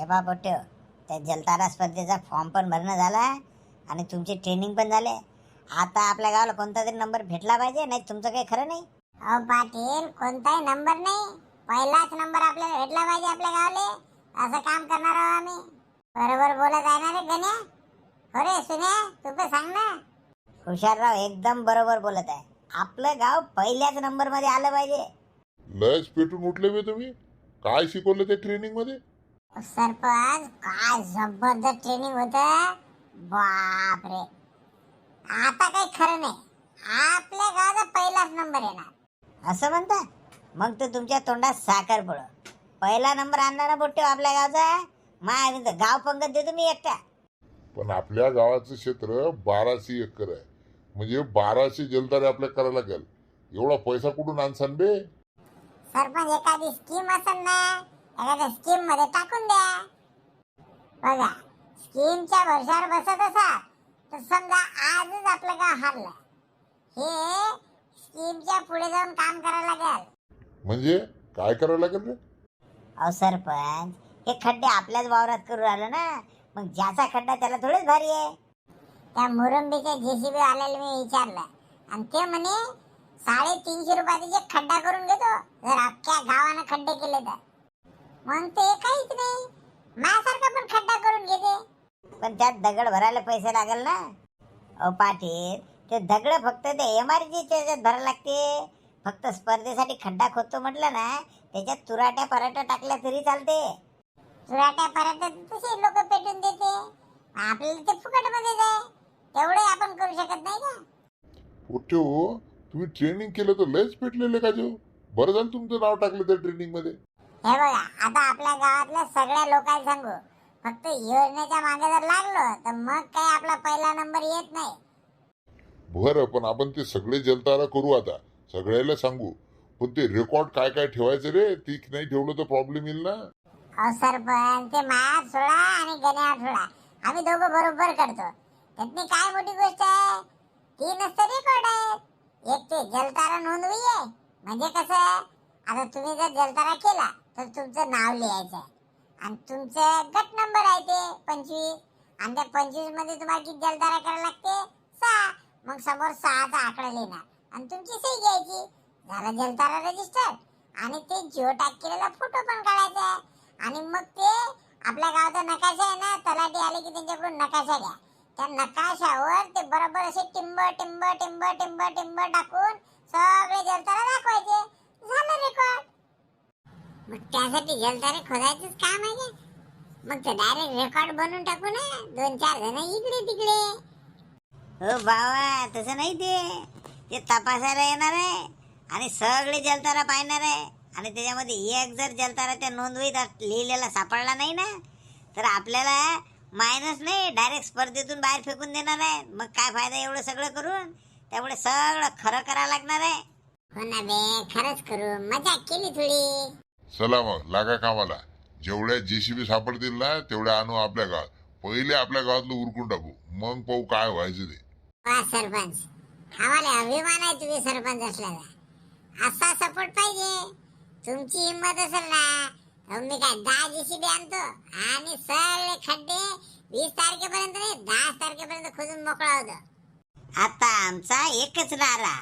हे बा त्या जलतारा स्पर्धेचा फॉर्म पण भरणं झाला आणि तुमची ट्रेनिंग पण झाले. आता आपल्या गावाला कोणता तरी नंबर भेटला पाहिजे नाही तुमचं काही खरं नाही? अहो पाटील कोणताही नंबर नाही. पहिलाच नंबर आपल्याला भेटला पाहिजे आपल्या गावाले. असं काम करणार आहोत आम्ही. बरोबर बोलत आहे ना रे गण्या? हो रे सुन्या तू पण सांग ना. हुशारराव एकदम बरोबर बोलत आहे. आपलं गाव पहिल्याच नंबरमध्ये आलं पाहिजे. लस पेटून उठले बे तुम्ही. काय शिकवलं त्या ट्रेनिंगमध्ये? सरपंच काय जबरदस्त ट्रेनिंग होत. बापरे. आता काही खरं नाही. आपल्या गावाचा पहिलाच नंबर येणार. असं म्हणता? मग तर तुमच्या तोंडात साखर पड पहिला नंबर आणला ना बोट्यो आपल्या गावचा? माय गाव पंगत देतो मी एकटा. पण आपल्या गावाचं क्षेत्र बाराशे एकर आहे. म्हणजे बाराशे जलदारे आपल्या करायला लागेल. एवढा पैसा कुठून आणसान बे? सरपंच एखादी स्कीम असेल ना एखाद्या स्कीममध्ये टाकून द्या. बघा स्कीमच्या भरशावर बसत असा तर समजा आजच आपलं गाव हारलं. हे स्कीमच्या पुढे जाऊन काम करायला लागेल. म्हणजे काय करायला लागेल रे? अहो सरपंच हे खड्डे आपल्याच वावरात करू राहिलो ना मग ज्याचा खड्डा त्याला थोडेच भारी आहे. त्या मुरंबीच्या जेसीबी आलेला मी विचारलं आणि ते म्हणे साडेतीनशे रुपयाचे खड्डा करून घेतो जर अख्ख्या गावानं खड्डे केले तर. मग ते काहीच नाही. माझ्यासारखा पण खड्डा करून घेते. पण त्यात दगड भरायला पैसे लागेल ना? अहो पाटील ते दगड फक्त ते एम आर जीच्या भरायला लागते फक्त स्पर्धेसाठी खड्डा खोदतो म्हटलं ना त्याच्यात तुराट्या पराठ्या टाकल्या तरी चालते. चुराट्यापर्यंत तसे लोक पेटून देते. आपल्याला ते फुकटमध्ये जाय. तेवढे आपण करू शकत नाही का? पोट्टे हो तुम्ही ट्रेनिंग केलं तर लयच पेटलेले का जो बरं झालं तुमचं नाव टाकलं त्या ट्रेनिंगमध्ये. हे बघा आता आपल्या गावातल्या सगळ्या लोकांना सांगू. फक्त योजनेच्या मागे जर लागलो तर मग काही आपला पहिला नंबर येत नाही. बरं पण आपण ते सगळे जलतारा करू आता. सगळ्याला सांगू. पण ते रेकॉर्ड काय काय ठेवायचं रे? ती नाही ठेवलं तर प्रॉब्लेम येईल ना? अहो सरपंच ते सोडा आणि गण्यात सोडा आम्ही दोघं बरोबर करतो. त्यातनी काय मोठी गोष्ट आहे? तीनच तर रेकॉर्ड आहेत एक ते जलतारा नोंदवी आहे. म्हणजे कसं? आता तुम्ही जर जलतारा केला तर तुमचं नाव लिहायचं आहे. आणि तुमचं गट नंबर आहे ते पंचवीस. आणि त्या पंचवीसमध्ये तुम्हाला किती जलधारा करायला लागते? सहा. मग समोर सहाचा आकडा लिहिणार. आणि तुमची सही घ्यायची. झाला जलतारा रजिस्टर आणि ते जिओ टॅग केलेला फोटो पण काढायचा आहे. आणि मग ते आपल्या गावाचा नकाशा आहे ना तलाठी आले की त्यांच्याकडून नकाशा घ्या. त्या नकाशावर ते बरोबर असे टिंब टिंब टिंब टिंब टिंब टाकून सगळे जलतारा दाखवायचे. झालं रेकॉर्ड मग त्यासाठी जलतारे खोदायचंच काम आहे मग ते डायरेक्ट रेकॉर्ड बनवून टाकू ना. दोन चार जण इकडे तिकडे. हो बाबा तसं नाही ते. ते तपासायला येणार आहे आणि सगळे जलतारा पाहणार आहे. आणि त्याच्यामध्ये एक जर जलतारा त्या नोंदवहीत लिहिलेला सापडला नाही ना तर आपल्याला मायनस नाही डायरेक्ट स्पर्धेतून बाहेर फेकून देणार आहे. मग काय फायदा एवढं सगळं करून? त्यामुळे सगळं खरं करावं लागणार आहे. हो ना बे खरंच करू. मजा केली थोडी. चला मग लागा कामाला. जेवढ्या जेसीबी सापडतील ना तेवढ्या आणू आपल्या गावात. पहिले आपल्या गावातलं उरकून टाकू. मग पाहू काय व्हायचं ते. वा सरपंच. आम्हाला अभिमान आहे तुम्ही सरपंच असल्याचा. असा सपोर्ट पाहिजे. तुमची हिंमत असेल ना तर मी काय दहा जेसीबी आणतो आणि सगळे खड्डे वीस तारखेपर्यंत नाही दहा तारखेपर्यंत खोदून मोकळा होतो. आता आमचा एकच नारा.